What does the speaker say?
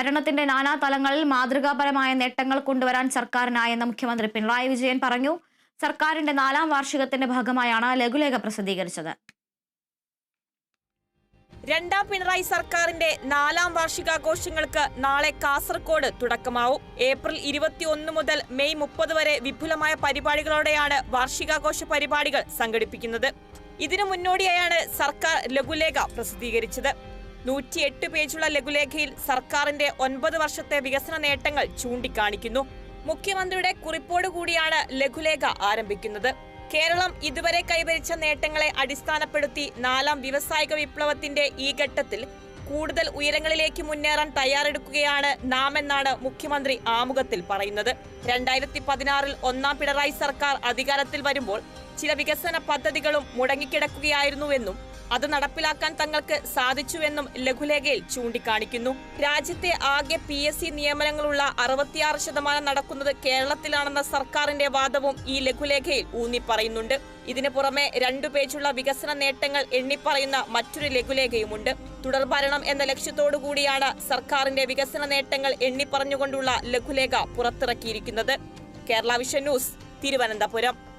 ഭരണത്തിന്റെ നാനാ തലങ്ങളിൽ മാതൃകാപരമായ നേട്ടങ്ങൾ കൊണ്ടുവരാൻ സർക്കാരിനായെന്ന് മുഖ്യമന്ത്രി പിണറായി വിജയൻ പറഞ്ഞു. സർക്കാരിന്റെ നാലാം വാർഷികത്തിന്റെ ഭാഗമായാണ് ലഘുലേഖ പ്രസിദ്ധീകരിച്ചത്. രണ്ടാം പിണറായി സർക്കാരിന്റെ നാലാം വാർഷികാഘോഷങ്ങൾക്ക് നാളെ കാസർകോട് തുടക്കമാവും. ഏപ്രിൽ ഇരുപത്തിയൊന്ന് മുതൽ മെയ് മുപ്പത് വരെ വിപുലമായ പരിപാടികളോടെയാണ് വാർഷികാഘോഷ പരിപാടികൾ സംഘടിപ്പിക്കുന്നത്. ഇതിനു മുന്നോടിയായാണ് സർക്കാർ ലഘുലേഖ പ്രസിദ്ധീകരിച്ചത്. നൂറ്റിയെട്ട് പേജുള്ള ലഘുലേഖയിൽ സർക്കാരിന്റെ ഒൻപത് വർഷത്തെ വികസന നേട്ടങ്ങൾ ചൂണ്ടിക്കാണിക്കുന്നു. മുഖ്യമന്ത്രിയുടെ കുറിപ്പോട് കൂടിയാണ് ലഘുലേഖ ആരംഭിക്കുന്നത്. കേരളം ഇതുവരെ കൈവരിച്ച നേട്ടങ്ങളെ അടിസ്ഥാനപ്പെടുത്തി നാലാം വ്യവസായിക വിപ്ലവത്തിന്റെ ഈ ഘട്ടത്തിൽ കൂടുതൽ ഉയരങ്ങളിലേക്ക് മുന്നേറാൻ തയ്യാറെടുക്കുകയാണ് നാം എന്നാണ് മുഖ്യമന്ത്രി ആമുഖത്തിൽ പറയുന്നത്. രണ്ടായിരത്തി പതിനാറിൽ ഒന്നാം പിണറായി സർക്കാർ അധികാരത്തിൽ വരുമ്പോൾ ചില വികസന പദ്ധതികളും മുടങ്ങിക്കിടക്കുകയായിരുന്നുവെന്നും അത് നടപ്പിലാക്കാൻ തങ്ങൾക്ക് സാധിച്ചുവെന്നും ലഘുലേഖയിൽ ചൂണ്ടിക്കാണിക്കുന്നു. രാജ്യത്തെ ആകെ പി എസ് സി നിയമനങ്ങളുള്ള അറുപത്തിയാറ് ശതമാനം നടക്കുന്നത് കേരളത്തിലാണെന്ന സർക്കാരിന്റെ വാദവും ഈ ലഘുലേഖയിൽ ഊന്നിപ്പറയുന്നുണ്ട്. ഇതിനു പുറമെ രണ്ടു പേജുള്ള വികസന നേട്ടങ്ങൾ എണ്ണിപ്പറയുന്ന മറ്റൊരു ലഘുലേഖയുമുണ്ട്. തുടർഭരണം എന്ന ലക്ഷ്യത്തോടുകൂടിയാണ് സർക്കാരിന്റെ വികസന നേട്ടങ്ങൾ എണ്ണിപ്പറഞ്ഞുകൊണ്ടുള്ള ലഘുലേഖ പുറത്തിറക്കിയിരിക്കുന്നത്. Kerala vision news Thiruvananthapuram.